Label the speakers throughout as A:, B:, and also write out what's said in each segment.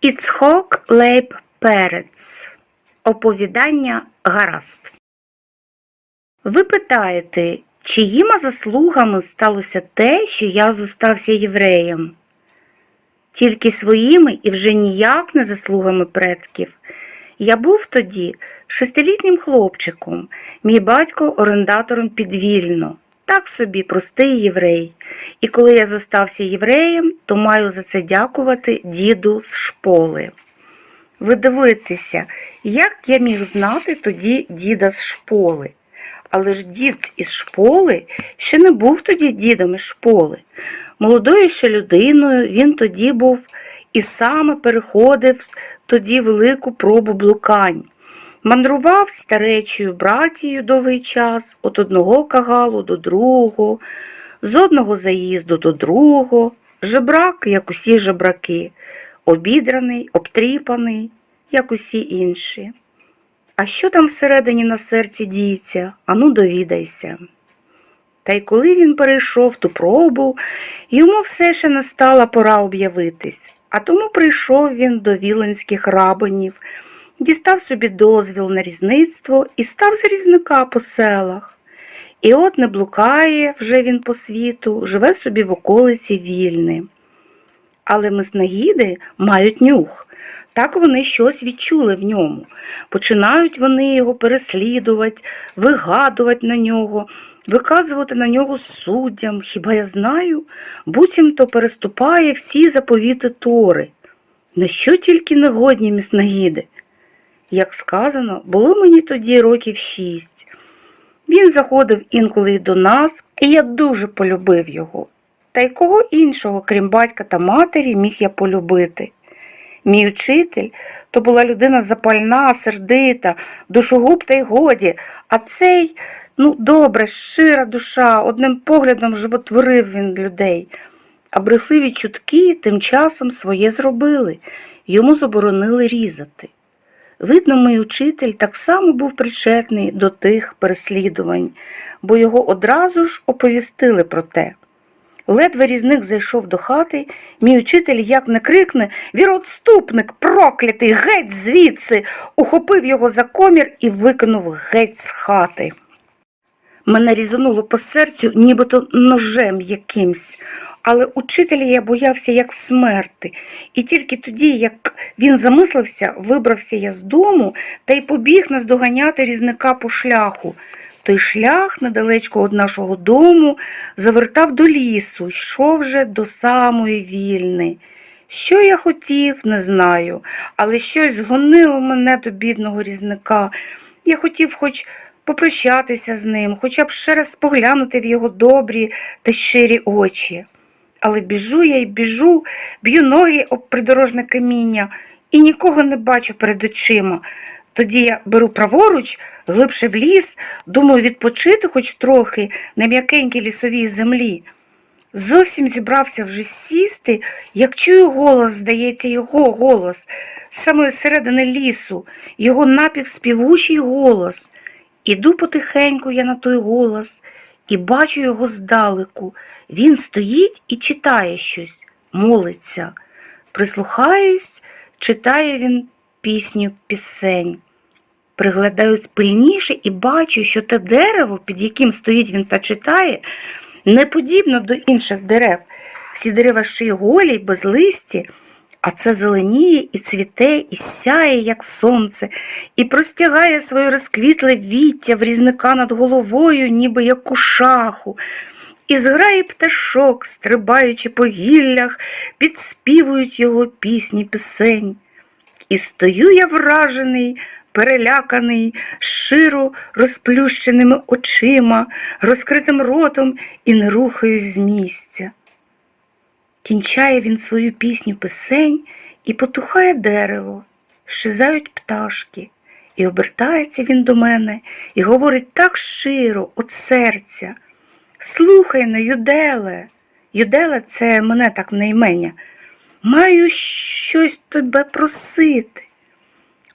A: Іцхок Лейб Перец. Оповідання гаразд. Ви питаєте, чиїми заслугами сталося те, що я зостався євреєм? Тільки своїми і вже ніяк не заслугами предків. Я був тоді шестилітнім хлопчиком, мій батько орендатором підвільно, так собі простий єврей. І коли я зостався євреєм, то маю за це дякувати діду з шполи. Ви дивитеся, як я міг знати тоді діда з шполи. Але ж дід із шполи ще не був тоді дідом із шполи. Молодою ще людиною він тоді був і саме переходив тоді велику пробу блукань. Мандрував старечою братією довгий час від одного кагалу до другого, з одного заїзду до другого, жебрак, як усі жебраки, обідраний, обтріпаний, як усі інші. А що там всередині на серці діється, ану довідайся. Та й коли він перейшов ту пробу, йому все ще не стала пора об'явитись, а тому прийшов він до віленських рабинів, дістав собі дозвіл на різництво і став за різника по селах. І от не блукає вже він по світу, живе собі в околиці вільни. Але меснагіди мають нюх. Так вони щось відчули в ньому. Починають вони його переслідувати, вигадувати на нього, виказувати на нього суддям. Хіба я знаю? Буцімто переступає всі заповіти Тори. На що тільки негодні міснагіди? Як сказано, було мені тоді років шість. Він заходив інколи й до нас, і я дуже полюбив його. Та й кого іншого, крім батька та матері, міг я полюбити. Мій учитель то була людина запальна, сердита, душогуб та й годі, а цей, ну, добре, щира душа, одним поглядом животворив він людей. А брехливі чутки тим часом своє зробили, йому заборонили різати. Видно, мій учитель так само був причетний до тих переслідувань, бо його одразу ж оповістили про те. Ледве різник зайшов до хати, мій учитель як не крикне Віротступник, проклятий, геть звідси, ухопив його за комір і викинув геть з хати. Мене різануло по серцю, нібито ножем якимсь, але учителя я боявся як смерти, і тільки тоді, як він замислився, вибрався я з дому та й побіг наздоганяти різника по шляху. Той шлях недалечко від нашого дому завертав до лісу, йшов вже до самої вільни. Що я хотів, не знаю, але щось гонило мене до бідного різника. Я хотів хоч попрощатися з ним, хоча б ще раз поглянути в його добрі та щирі очі. Але біжу я й біжу, б'ю ноги об придорожне каміння і нікого не бачу перед очима. Тоді я беру праворуч, глибше в ліс, думаю відпочити хоч трохи на м'якенькій лісовій землі. Зовсім зібрався вже сісти, як чую голос, здається, його голос, з самої середини лісу, його напівспівучий голос. Іду потихеньку я на той голос і бачу його здалеку. Він стоїть і читає щось, молиться. Прислухаюсь, читає він пісню пісень. Приглядаюсь пильніше і бачу, що те дерево, під яким стоїть він та читає, не подібно до інших дерев. Всі дерева ще й голі, без листі, а це зеленіє і цвіте, і сяє, як сонце, і простягає своє розквітле віття в різника над головою, ніби як у шаху. І зграє пташок, стрибаючи по гіллях, підспівують його пісні пісень. І стою я вражений, переляканий, широ розплющеними очима, розкритим ротом і не рухаюсь з місця. Кінчає він свою пісню пісень і потухає дерево, щезають пташки, і обертається він до мене і говорить так широ, от серця. Слухай но, Юделе, Юделе це мене так на імення. Маю щось тебе просити.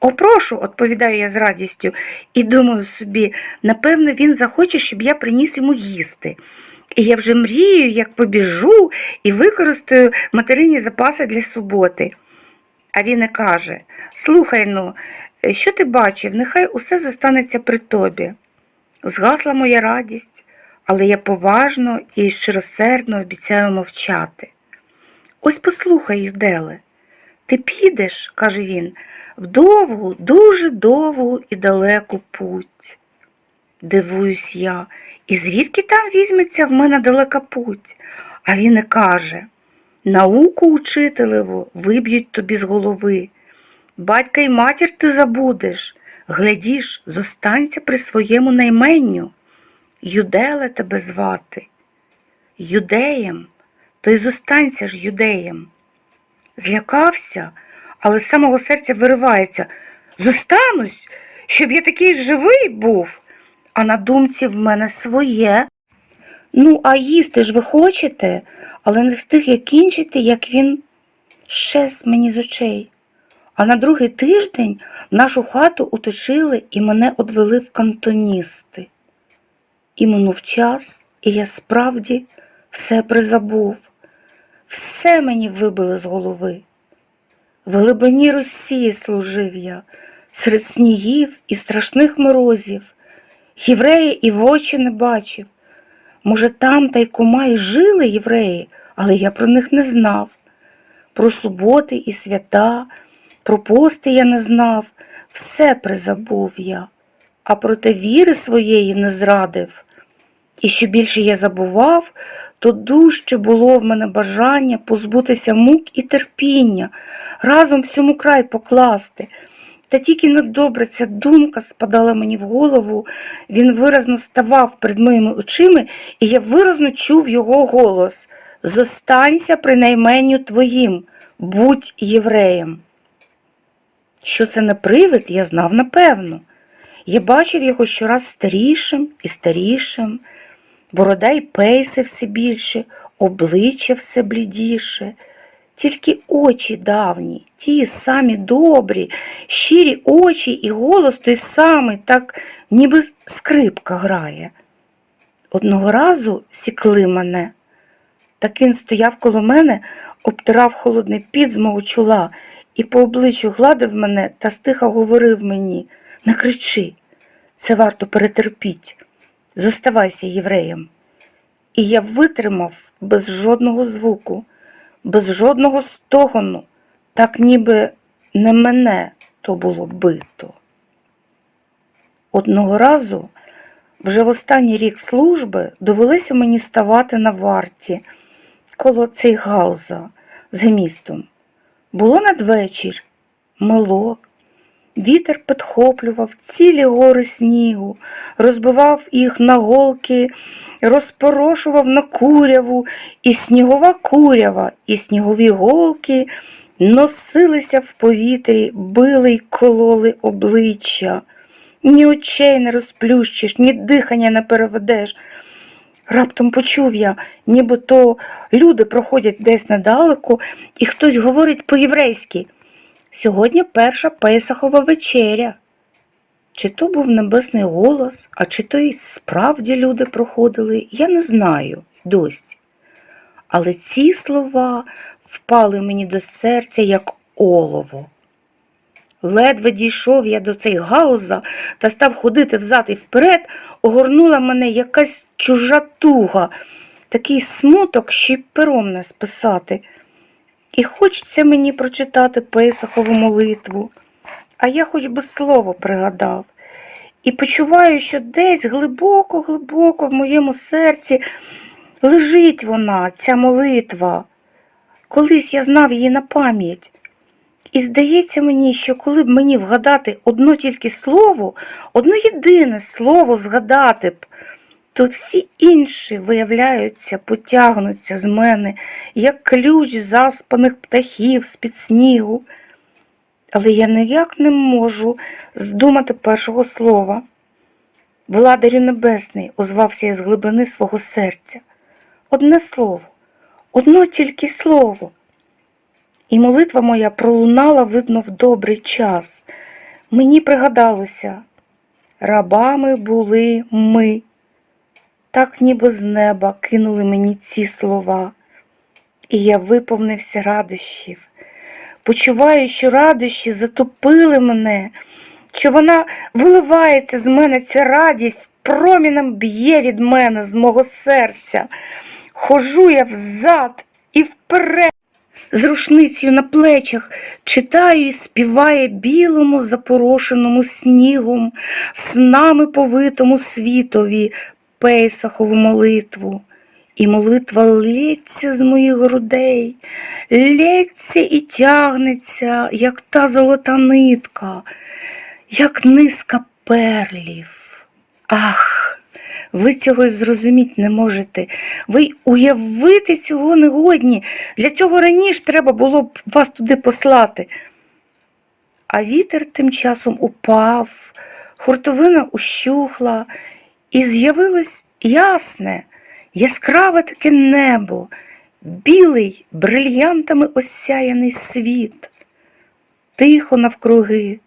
A: О, прошу, відповідаю я з радістю, і думаю собі, напевно, він захоче, щоб я приніс йому їсти. І я вже мрію, як побіжу і використаю материні запаси для суботи. А він і каже: Слухай ну, що ти бачив, нехай усе зостанеться при тобі. Згасла моя радість, але я поважно і щиросердно обіцяю мовчати. Ось послухай, Юделе, ти підеш, каже він, в довгу, дуже довгу і далеку путь. Дивуюсь я, і звідки там візьметься в мене далека путь? А він і каже науку учителеву виб'ють тобі з голови. Батька й матір ти забудеш, глядіш, зостанься при своєму найменню. Юделе тебе звати. Юдеєм, то й зостанься ж юдеєм. Злякався, але з самого серця виривається. Зостанусь, щоб я такий живий був, а на думці в мене своє. Ну, а їсти ж ви хочете, але не встиг я кінчити, як він щез мені з очей. А на другий тиждень нашу хату оточили і мене одвели в кантоністи. І минув час, і я справді все призабув, все мені вибили з голови. В глибині Росії служив я, серед снігів і страшних морозів. Євреї і в очі не бачив. Може, там та й кума й жили євреї, але я про них не знав. Про суботи і свята, про пости я не знав, все призабув я, а проте віри своєї не зрадив. І що більше я забував, то дужче було в мене бажання позбутися мук і терпіння, разом всьому край покласти. Та тільки недобре ця думка спадала мені в голову, він виразно ставав перед моїми очима, і я виразно чув його голос Зостанься при найменю твоїм, будь євреєм. Що це не привид, я знав напевно. Я бачив його щораз старішим і старішим, борода й пейси все більше, обличчя все блідіше. Тільки очі давні, ті самі добрі, щирі очі і голос той самий, так ніби скрипка грає. Одного разу сікли мене, так він стояв коло мене, обтирав холодний піт з мого чола і по обличчю гладив мене та стиха говорив мені не кричи, це варто перетерпіть, зоставайся євреєм. І я витримав без жодного звуку без жодного стогону, так ніби не мене то було бито. Одного разу, вже в останній рік служби, довелося мені ставати на варті коло цей гауза з гемістом. Було надвечір, мило, вітер підхоплював цілі гори снігу, розбивав їх на голки розпорошував на куряву, і снігова курява, і снігові голки носилися в повітрі, били й кололи обличчя. Ні очей не розплющиш, ні дихання не переведеш. Раптом почув я, ніби то люди проходять десь недалеко, і хтось говорить по-єврейськи. Сьогодні перша Песахова вечеря. Чи то був небесний голос, а чи то й справді люди проходили, я не знаю досі. Але ці слова впали мені до серця, як олово. Ледве дійшов я до цей гауза та став ходити взад і вперед, огорнула мене якась чужа туга, такий смуток, що й пером не списати. І хочеться мені прочитати Песахову молитву а я хоч би слово пригадав. І почуваю, що десь глибоко-глибоко в моєму серці лежить вона, ця молитва. Колись я знав її на пам'ять. І здається мені, що коли б мені вгадати одно тільки слово, одно єдине слово згадати б, то всі інші виявляються, потягнуться з мене, як ключ заспаних птахів з-під снігу але я ніяк не можу здумати першого слова. Владарю Небесний, озвався я з глибини свого серця. Одне слово, одно тільки слово. І молитва моя пролунала, видно, в добрий час. Мені пригадалося, рабами були ми. Так ніби з неба кинули мені ці слова, і я виповнився радощів. Почуваю, що радощі затопили мене, що вона виливається з мене ця радість, промінем б'є від мене, з мого серця. Хожу я взад і вперед, з рушницею на плечах, читаю і співає білому запорошеному снігом, снами повитому світові Пейсахову молитву. І молитва лється з моїх грудей, лється і тягнеться, як та золота нитка, як низка перлів. Ах, ви цього й зрозуміть не можете. Ви й уявити цього не годні. Для цього раніше треба було б вас туди послати. А вітер тим часом упав, хуртовина ущухла, і з'явилось ясне, яскраве таке небо, білий, брильянтами осяяний світ, тихо навкруги,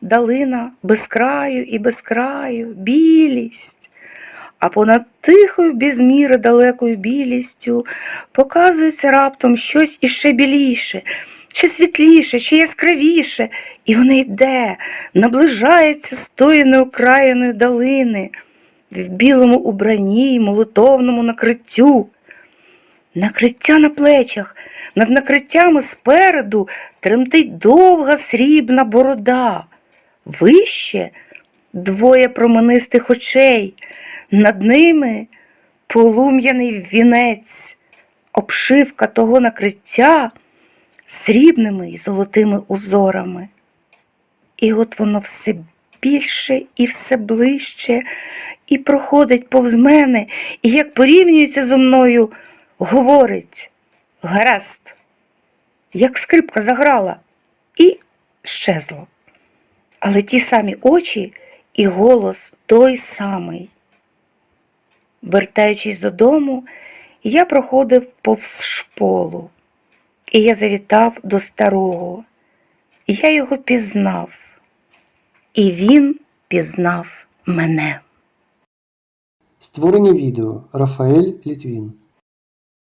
A: далина без краю і без краю, білість, а понад тихою без міри далекою білістю показується раптом щось іще біліше, ще світліше, ще яскравіше, і воно йде, наближається з тої неокраєної далини, в білому убранні й молитовному накриттю. Накриття на плечах, над накриттями спереду тремтить довга срібна борода. Вище двоє променистих очей, над ними полум'яний вінець, обшивка того накриття срібними і золотими узорами. І от воно все більше і все ближче, і проходить повз мене, і як порівнюється зо мною, говорить гаразд, як скрипка заграла, і щезло. Але ті самі очі і голос той самий. Вертаючись додому, я проходив повз шполу, і я завітав до старого. Я його пізнав, і він пізнав мене.
B: Створення відео Рафаель Літвін.